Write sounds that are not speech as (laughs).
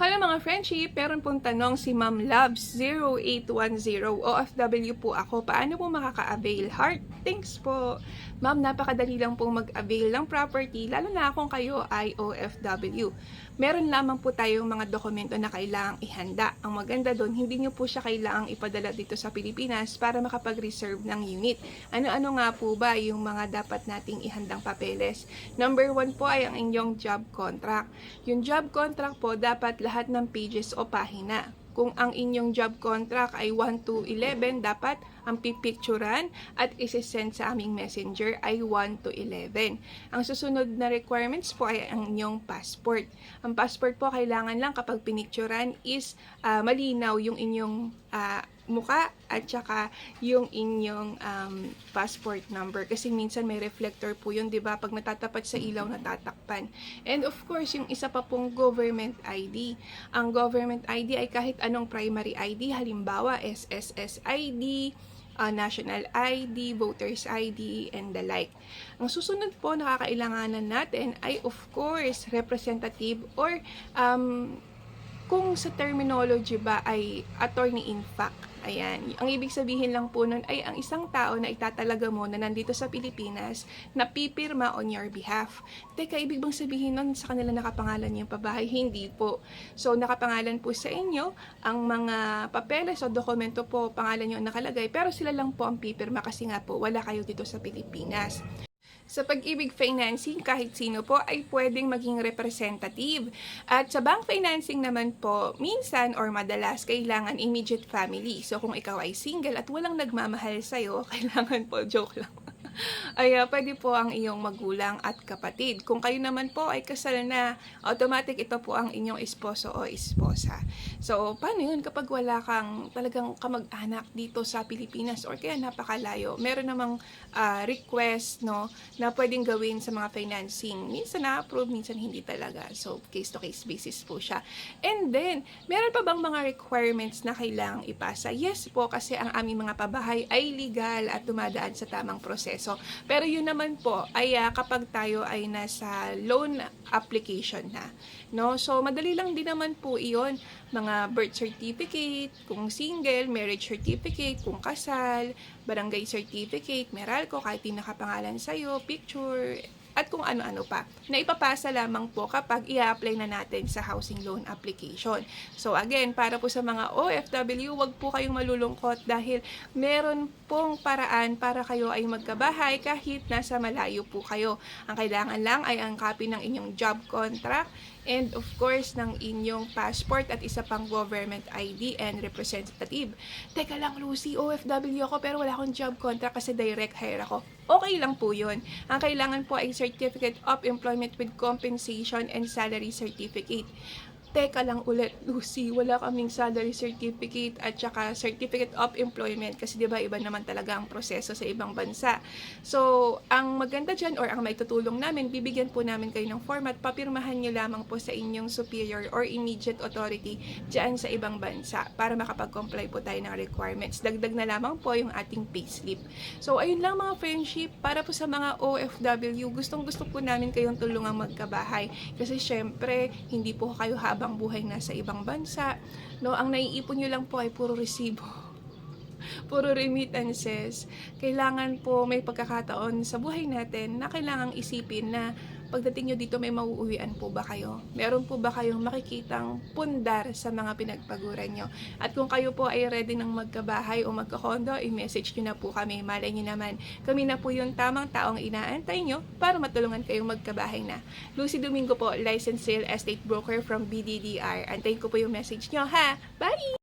Hello mga friendship, meron pong tanong si Ma'am Loves 0810 OFW po ako. Paano po makaka-avail heart? Thanks po. Ma'am, napakadali lang pong mag-avail ng property, lalo na kung kayo ay OFW. Meron lamang po tayong mga dokumento na kailangang ihanda. Ang maganda doon, hindi nyo po siya kailangang ipadala dito sa Pilipinas para makapag-reserve ng unit. Ano-ano nga po ba yung mga dapat nating ihandang papeles? Number one po ay ang inyong job contract. Yung job contract po, dapat lahat ng pages o pahina. Kung ang inyong job contract ay 1 to 11, dapat ang pipicturan at isesend sa aming messenger ay 1 to 11. Ang susunod na requirements po ay ang inyong passport. Ang passport po kailangan lang kapag pinicturan is ah, malinaw yung inyong ah, muka at saka yung inyong um, passport number. Kasi minsan may reflector po yun 'di ba? Pag natatapat sa ilaw natatakpan. And of course yung isa pa pong government ID ang government ID ay kahit anong primary ID halimbawa SSS ID uh, national ID, voters ID, and the like. Ang susunod po na kakailanganan natin ay of course representative or um, kung sa terminology ba ay attorney in fact. Ayan. Ang ibig sabihin lang po nun ay ang isang tao na itatalaga mo na nandito sa Pilipinas na pipirma on your behalf. Teka, ibig bang sabihin nun sa kanila nakapangalan yung pabahay? Hindi po. So, nakapangalan po sa inyo ang mga papeles o dokumento po, pangalan nyo ang nakalagay, pero sila lang po ang pipirma kasi nga po wala kayo dito sa Pilipinas. Sa pag-ibig financing, kahit sino po ay pwedeng maging representative. At sa bank financing naman po, minsan or madalas, kailangan immediate family. So kung ikaw ay single at walang nagmamahal sa'yo, (laughs) kailangan po, joke lang. Ay ah, pwede po ang iyong magulang at kapatid. Kung kayo naman po ay kasal na, automatic ito po ang inyong esposo o esposa. So, paano yun kapag wala kang talagang kamag-anak dito sa Pilipinas or kaya napakalayo? Meron namang ah, request no, na pwedeng gawin sa mga financing. Minsan na-approve, minsan hindi talaga. So, case-to-case basis po siya. And then, meron pa bang mga requirements na kailangang ipasa? Yes po, kasi ang aming mga pabahay ay legal at dumadaan sa tamang proseso. Pero yun naman po ay ah, kapag tayo ay nasa loan application na. No? So, madali lang din naman po iyon. Mga birth certificate, kung single, marriage certificate, kung kasal, barangay certificate, meralco, kahit di nakapangalan sa'yo, picture, at kung ano-ano pa na ipapasa lamang po kapag i-apply na natin sa housing loan application. So again, para po sa mga OFW, wag po kayong malulungkot dahil meron pong paraan para kayo ay magkabahay kahit nasa malayo po kayo. Ang kailangan lang ay ang copy ng inyong job contract and of course ng inyong passport at isa pang government ID and representative. Teka lang Lucy, OFW ako pero wala akong job contract kasi direct hire ako. Okay lang po yun. Ang kailangan po ay Certificate of Employment with Compensation and Salary Certificate. Teka lang ulit, Lucy, wala kaming salary certificate at saka certificate of employment kasi 'di ba iba naman talaga ang proseso sa ibang bansa. So, ang maganda diyan or ang may tutulong namin, bibigyan po namin kayo ng format, papirmahan niyo lamang po sa inyong superior or immediate authority diyan sa ibang bansa para makapag-comply po tayo ng requirements. Dagdag na lamang po yung ating payslip. So, ayun lang mga friendship para po sa mga OFW, gustong-gusto po namin kayong tulungang magkabahay kasi syempre, hindi po kayo habang buhay nasa ibang bansa. No, ang naiipon nyo lang po ay puro resibo. (laughs) Puro remittances. Kailangan po may pagkakataon sa buhay natin na kailangang isipin na pagdating nyo dito may mauuwian po ba kayo? Meron po ba kayong makikitang pundar sa mga pinagpaguran nyo? At kung kayo po ay ready ng magkabahay o magkakondo, i-message nyo na po kami. Malay nyo naman, kami na po yung tamang taong inaantay nyo para matulungan kayong magkabahay na. Lucy Domingo po, licensed sale estate broker from BDDR. Antayin ko po yung message nyo ha. Bye!